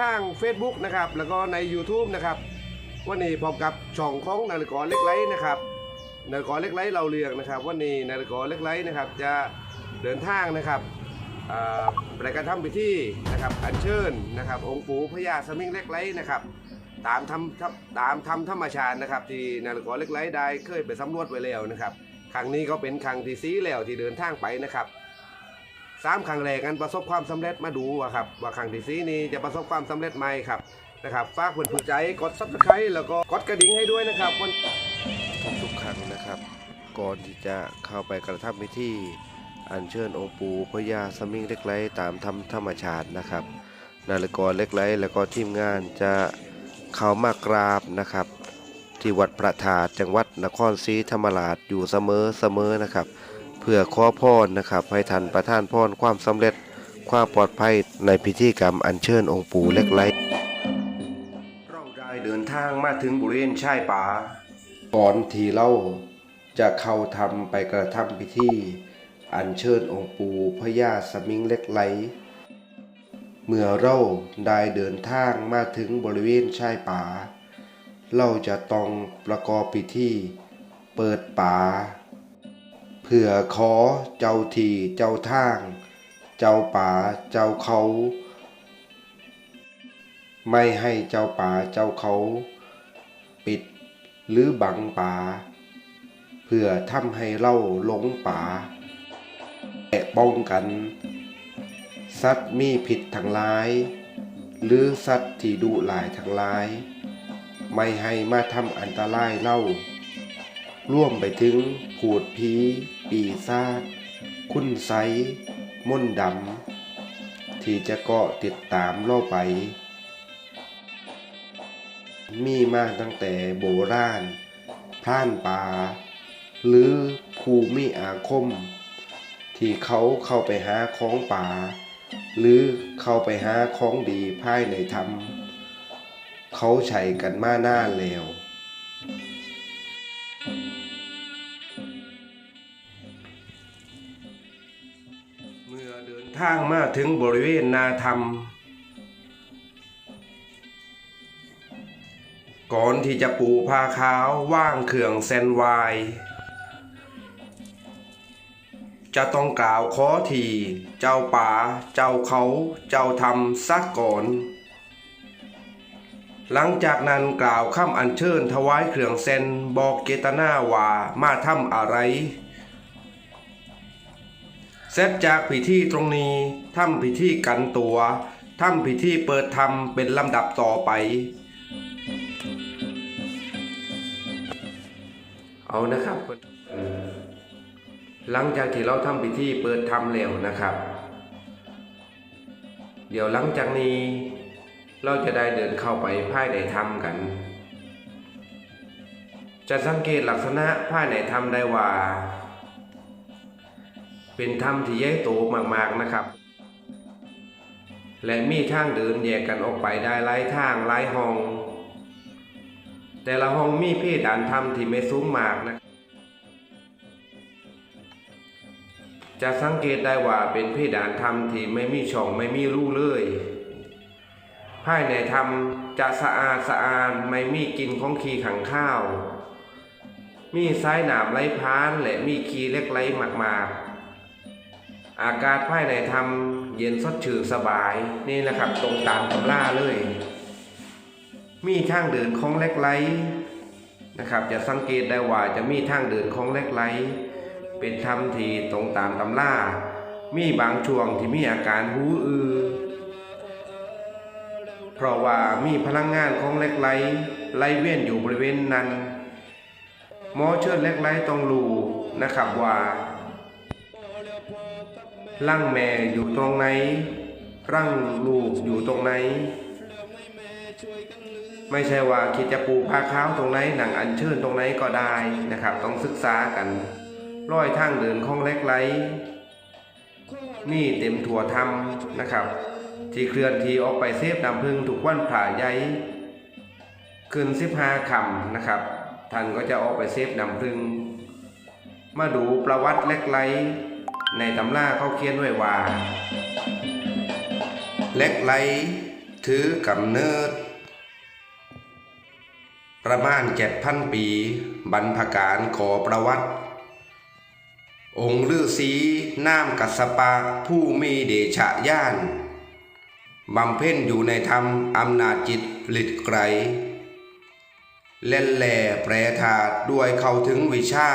ทาง Facebook นะครับ แล้วก็ใน YouTube นะครับ วันนี้พบกับช่องของนาฬิกาเล็กไร้นะครับนาฬิกาเล็กไร้เราเรืองนะครับ วันนี้นาฬิกาเล็กไร้นะครับ จะเดินทางนะครับอ่าไปการทำพิธีนะครับอัญเชิญนะครับ องค์ปู่พญาสมิงเล็กไร้นะครับ ตามทำตามทำธรรมชาตินะครับ ที่นาฬิกาเล็กไร้ได้เคยไปสำรวจไว้แล้วนะครับครั้งนี้ก็เป็นครั้งที่สีแล้วที่เดินทางไปนะครับ สามครั้งแรกกันประสบความสำเร็จมาดูว่าครับว่าครั้งที่สี่นี้จะประสบความสำเร็จไหมครับนะครับฝากเพื่อนผู้ใจกดซับสไครต์แล้วก็กดกระดิ่งให้ด้วยนะครับวันทุกครั้งนะครับ ก่อนที่จะเข้าไปกระทำพิธีอัญเชิญองค์ปู่พญาสมิงเล็กไร้ตามธรรมธรรมชาตินะครับนาฬิกาเล็กไร้แล้วก็ทีมงานจะเข้ามากราบนะครับ ที่วัดประทาดจังหวัดนครศรีธรรมราชอยู่เสมอเสมอนะครับ เพื่อขอพรนะครับให้ท่านประทานพรความสำเร็จความปลอดภัยในพิธีกรรมอัญเชิญองค์ปู่เล็กไรเราได้เดินทางมาถึงบริเวณชายป่าก่อนที่เราจะเข้าทำไปกระทำพิธีอัญเชิญองค์ปู่พญาสมิงเล็กไหล เมื่อเราได้เดินทางมาถึงบริเวณชายป่า เราจะต้องประกอบพิธีเปิดป่า เพื่อขอเจ้าทีเจ้าทาง เจ้าป่าเจ้าเขา ไม่ให้เจ้าป่าเจ้าเขา ปิดหรือบังป่าเพื่อทำให้เราหลงป่าและป้องกัน สัตว์มีผิดทั้งหลาย หรือสัตว์ที่ดุหลายทั้งหลาย ไม่ให้มาทำอันตรายเล่าร่วมไปถึงผูดผี ปีศาจคุณไซมนต์ดำ ที่จะเกาะติดตามเราไป มีมาตั้งแต่โบราณผ่านป่า หรือภูมิอาคม ที่เขาเข้าไปหาของป่า หรือเข้าไปหาของดีภายในธรรม เขาใช้กันมานาแล้ว อเดินทางมาถึงบริเวณนาธรรม ก่อนที่จะปูผ้าขาวว่างเครื่องเซนไวาย จะต้องกล่าวขอทีเจ้าป่า เจ้าเขา เจ้าธรรมซักก่อน หลังจากนั้นกล่าวคำอัญเชิญถวายเครื่องเซนบอกเกตนาว่ามาทำอะไร เสร็จจากพิธีตรงนี้ทำพิธีกันตัวทำพิธีเปิดธรรมเป็นลำดับต่อไป เอานะครับ หลังจากที่เราทำพิธีเปิดธรรมแล้วนะครับ เดี๋ยวหลังจากนี้ เราจะได้เดินเข้าไปภายในธรรมกัน จะสังเกตลักษณะภายในธรรมได้ว่า เป็นถ้ำที่ใหญ่โตมากๆนะครับ และมีทางเดินแยกกันออกไปได้หลายทางหลายห้อง แต่ละห้องมีเพดานถ้ำที่ไม่สูงมากนะจะสังเกตได้ว่าเป็นเพดานถ้ำที่ไม่มีช่องไม่มีรูเลยภายในถ้ำจะสะอาดสะอาดไม่มีกลิ่นของขี้ขังข้าว มีสายหนามไหลพานและมีขี้เล็กไหลมากๆ อากาศภายในถ้ำเย็นสดชื่นสบายนี่นะครับตรงตามตำราเลย มีทางเดินของเล็กไหลนะครับจะสังเกตได้ว่าจะมีทางเดินของเล็กไหลเป็นถ้ำทีตรงตามตำรามีบางช่วงที่มีอาการหูอือ เพราะว่ามีพลังงานของเล็กไหลไหลเวียนอยู่บริเวณนั้นหมอเชิญเล็กไหลต้องรู้นะครับว่า ร่างแม่อยู่ตรงไหน ร่างลูกอยู่ตรงไหน ไม่ใช่ว่าคิดจะปูผ้าขาวตรงไหนหนังอัญเชิญตรงไหนก็ได้นะครับ ต้องศึกษากันร้อยทางเดินของเล็กไหลนี่เต็มถั่วทำนะครับ ที่เคลื่อนที่ออกไปเซฟนำพึ่งทุกวันผ่าใหญ่ขึ้นสิบห้าคำนะครับ ท่านก็จะออกไปเซฟนำพึ่งมาดูประวัติเล็กไล ในตำราเขาเขียนไว้ว่าเล็กไหลถือกำเนิด ประมาณเจ็ดพันปี บรรพการขอประวัติ องค์ฤาษีน้ำกัสสปะผู้มีเดชะย่านบำเพ็ญอยู่ในธรรมอำนาจจิตผลิตไกรเล่นแหล่แปรถาดด้วยเข้าถึงวิชา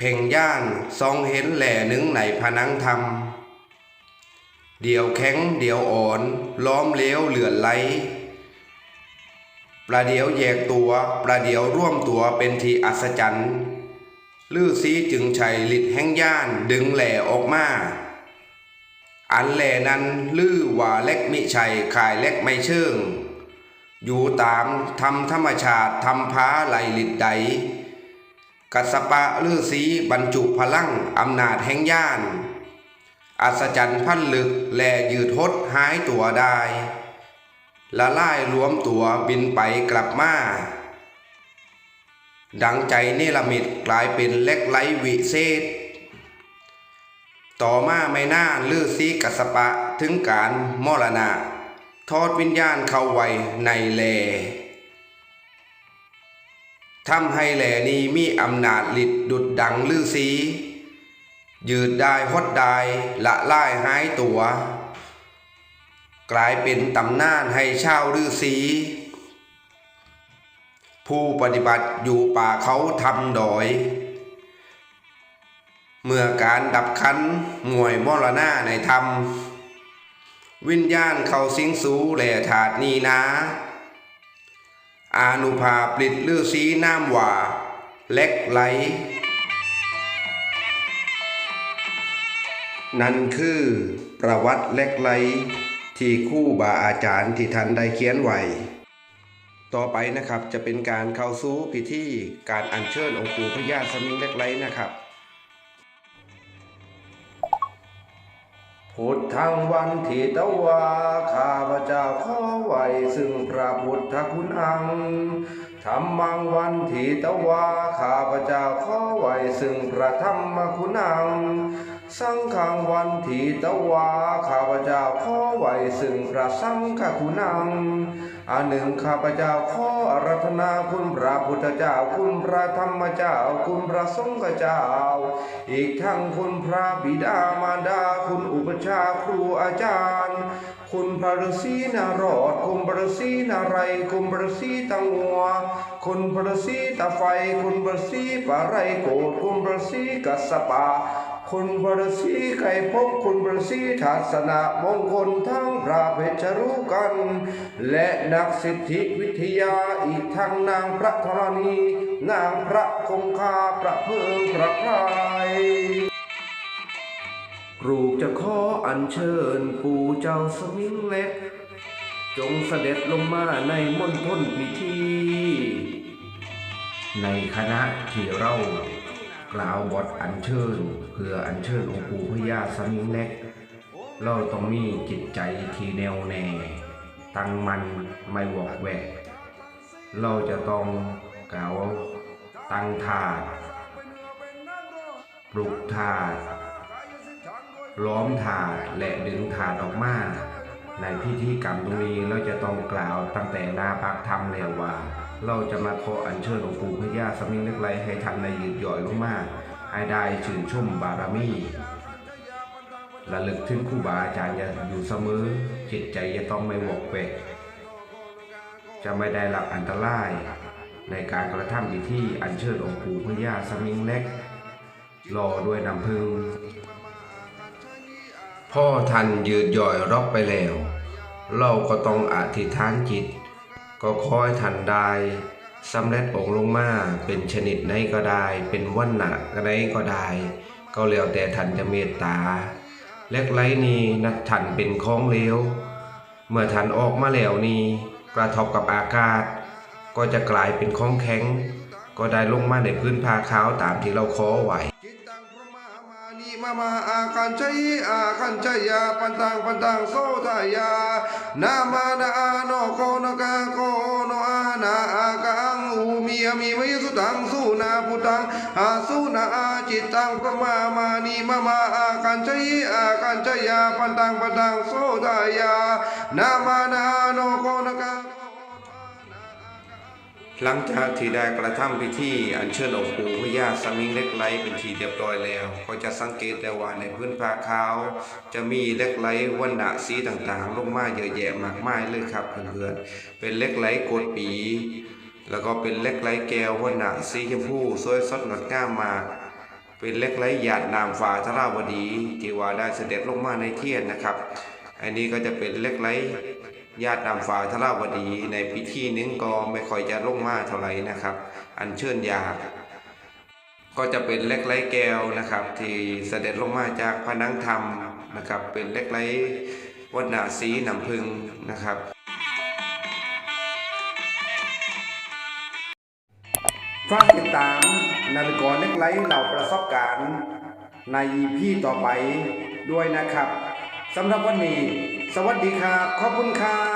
เพ่งย่านซองเห็นแหล่หนึ่งในผนังธรรม เดี่ยวแข็งเดี่ยวอ่อน ล้อมเลี้ยวเหลือนไหลประเดี๋ยวแยกตัวประเดี๋ยวร่วมตัวเป็นทีอัศจรรย์ลือซีจึงชัยลิดแห่งย่านดึงแหล่ออกมา อันแหล่นั้นลือว่าเล็กมิชัยขายเล็กไม่เชิง อยู่ตามทำธรรมชาติทำพ้าไหลลิดใด กัสปะลือสีบรรจุพลังอำนาจแห่งย่าน อัศจรรย์พันลึกแลยืดหดหายตัวได้ละลายรวมตัวบินไปกลับมา ดังใจเนรมิตกลายเป็นเล็กไลวิเศษ ต่อมาไม่นานลือซีกัสปะถึงการมรณะ ทอดวิญญาณเข้าไว้ในแล ทำให้แหล่นี้มีอำนาจฤทธิ์ดุดดังลือสี ยืดได้หดได้ละล่ายหายตัว กลายเป็นตำนานให้ชาวฤาษีผู้ปฏิบัติอยู่ป่าเขาทำดอย เมื่อการดับขันหน่วยมรณะในธรรม วิญญาณเขาสิงสูแหล่ถาดนีนา อานุภาปลิดลือสีน้ำว่าเล็กไหล นั่นคือประวัติเล็กไหล ที่คู่บาอาจารย์ที่ท่านได้เขียนไว้ ต่อไปนะครับจะเป็นการเข้าสู่พิธีการอัญเชิญองค์ปู่พญาสมิงเล็กไหลนะครับ พุทธังวันทิตวาข้าพเจ้าขอไหวซึ่งพระพุทธคุณอังธรรมังวันทิตวาข้าพเจ้าขอไหวซึ่งพระธรรมคุณอัง สังฆังวันทิตวาข้าพเจ้าขอไหวซึ่งพระสังฆคุณังอันหนึ่งข้าพเจ้าขออารัธนาคุณพระพุทธเจ้าคุณพระธรรมเจ้าคุณพระสงฆ์เจ้า อีกทั้งคุณพระบิดามารดาคุณอุปชาครูอาจารย์ คุณพระฤาษีนารอดคุณพระฤาษีนาไรยคุณพระฤาษีตังงัวคุณพระฤาษีตาไฟคุณพระฤาษีปะไรโกดคุณพระฤาษีกัสสปะ คุณพระฤาษีไก่พบคุณพระฤาษีทัศนะมงคลทั้งพระเพชรรู้กัน และนักสิทธิวิทยาอีกทั้งนางพระธรณี นางพระคงคาประเพิงพระพรายปลูกจะขออัญเชิญปู่เจ้าสมิงเล็ก จงเสด็จลงมาในมณฑลพิธี ในคณะที่เรากล่าวบทอัญเชิญ พื่ออัญเชิญองค์ปู่พญาสมิงเล็กเราต้องมีจิตใจที่แนวแน่ ตั้งมันไม่วอกแวก เราจะต้องกล่าวตั้งถาดปลุกถาดล้อมถาดและดึงถาดออกมา ในพิธีกรรมตรงนี้เราจะต้องกล่าวตั้งแต่นาปากธรรมแล้วว่า เราจะมาขออัญเชิญองค์ปู่พญาสมิงเล็กไรให้ทันในยืดย่อยลงมา ให้ได้ชื่นชมบารมีระลึกถึงครูบาอาจารย์อยู่เสมอ จิตใจจะต้องไม่วกแวกจะไม่ได้รับอันตราย ในการกระทำพิธีอัญเชิญองค์ปู่พญาสมิงเล็กรอด้วยน้ำพึ่งพ่อท่านยืดย่อยรอกไปแล้ว เราก็ต้องอธิษฐานจิต ก็คอยทันได้ สำเร็จองลงมาเป็นชนิดไหนก็ได้ เป็นวันหนะไหนก็ได้ ก็แล้วแต่ท่านจะเมตตาเล็กไรนี้นัดท่านเป็นของเลวเมื่อท่านออกมาแล้วนี้กระทบกับอากาศ ก็จะกลายเป็นของแข็ง ก็ได้ลงมาในพื้นผ้าขาวตามที่เราขอไว้ มามามาอาคันชัยอาคันชัยยาปันตังปันตังโสทายานามานาอาโนโกนกาโกโนอานาอากังอูมียมีมยสุตังสุนาพุตังหาสุนาจิตตังปมามานีมามาอากันชยอากันชยาปันตังปันตังโสดายานามานาโนโกนกา หลังจากที่ได้กระทำพิธีอัญเชิญองค์ปู่พญาสมิงเล็กไหลเป็นทีเรียบร้อยแล้ว ก็จะสังเกตได้ว่าในพื้นผ้าขาว จะมีเล็กไหลวันณะสีต่างๆ ลงมาเยอะแยะมากมายเลยครับเพื่อนๆเป็นเล็กไหลโกดปี แล้วก็เป็นเล็กไหลแก้ววันณะสีชมพูสวยสดงดงามมากเป็นเล็กไหลหยาดนามฟ้าทราวดีที่ว่าได้เสด็จลงมาในเทียนนะครับ อันนี้ก็จะเป็นเล็กไหล ญาตินำฟ้าทราวดีในพิธีนึงก็ไม่ค่อยจะลงมาเท่าไหร่นะครับ อันเชิญยาก็จะเป็นเล็กไหลแก้วนะครับ ที่เสด็จลงมาจากพนังธรรมนะครับ เป็นเล็กไหลวัดนาสีน้ำพึงนะครับฝากติดตามนาฬิกาเล็กไลท์เหล่าประสบการณ์ ในพี่ต่อไปด้วยนะครับสำหรับวันนี้ สวัสดีครับ ขอบคุณครับ